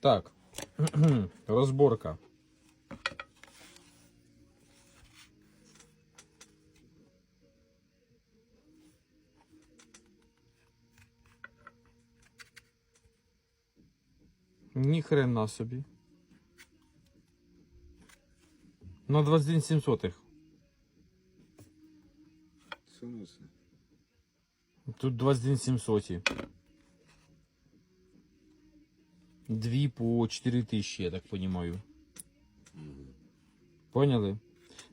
Так. Розборка. Ні хрена собі. На 21 700. Сунувся. Тут 21 700. Дві по 4 тисячі, я так розумію. Поняли?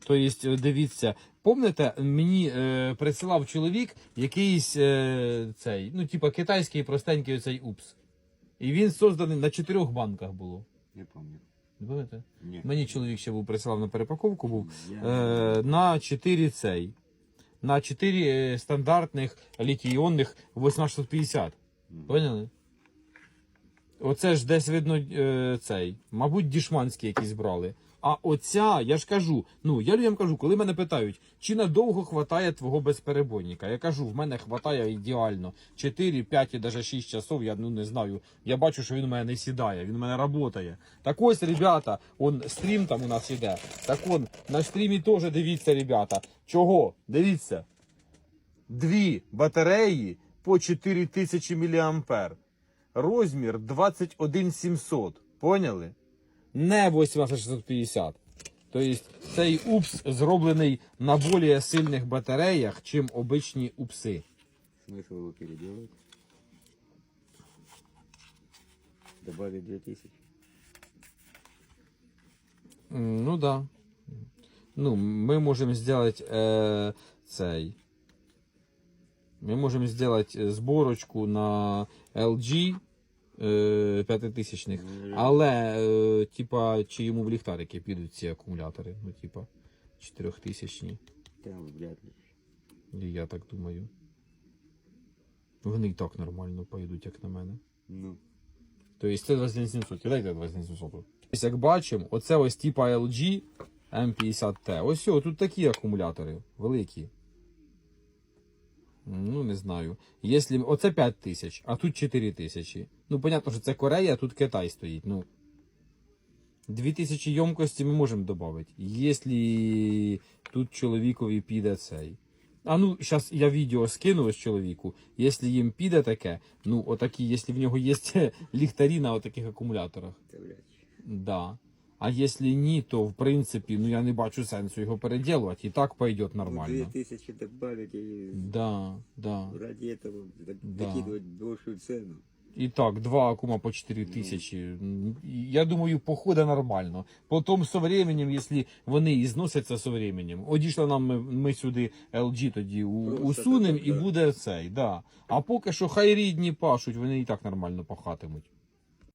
Тобто, дивіться, помните, мені е, присилав чоловік якийсь е, цей, ну, типа китайський простенький оцей упс. І він созданий на чотирьох банках було. Не пам'ятаю. Не пам'ятаєте? Ні. Мені чоловік ще був присилав на перепаковку, був е, на 4 цей. На 4 е, стандартних літій-іонних 8650. Мгм. Поняли? Оце ж десь видно е, цей. Мабуть, дішманські якісь брали. А оця, я ж кажу, ну я людям кажу, коли мене питають, чи надовго хватає твого безперебойника? Я кажу, в мене хватає ідеально. 4, 5 і навіть 6 часов, я ну не знаю. Я бачу, що він у мене не сідає, він у мене працює. Так ось, ребята, он стрім там у нас іде. Так он, на стрімі теж дивіться, ребята. Чого? Дивіться. Дві батареї по 4000 мА. Розмір 21700. Поняли? Не 18650. Тобто цей упс зроблений на більш сильних батареях, чим обичні упси. Смысл его переделать? Добавить 2000. М, Ну да. Ну, ми можемо зробити е, цей. Ми можемо зробити зборочку на LG е, 5000 Але, е, типа, чи йому в ліхтарики підуть ці акумулятори? Ну, типа, 4000 Там. І я так думаю. Вони і так нормально пойдуть, як на мене. Ну. Тобто це 27700. Кидайте 27700. Ось як бачимо, оце ось типа LG M50T. Ось о, тут такі акумулятори великі. Ну, не знаю. Якщо... Оце 5000, а тут 4000. Ну, понятно, що це Корея, а тут Китай стоїть. Ну, 2000 ємкості ми можемо додати. Якщо тут чоловікові піде цей. А ну, зараз я відео скину ось чоловіку. Якщо їм піде таке, ну, отакі, якщо в нього є ліхтарі на отаких акумуляторах. Да. А якщо ні, то в принципі, ну я не бачу сенсу його переділувати. І так пойде Ну, нормально. 2000 добавить и Да, да. ради этого за- Да. большую цену. І так, два акума по 4 тисячі. Я думаю, похода нормально. Потім з временем, якщо вони і зносяться з временем, одійшли нам ми, ми сюди LG тоді усунемо так, і да. буде цей. Да. А поки що хай рідні пашуть, вони і так нормально пахатимуть.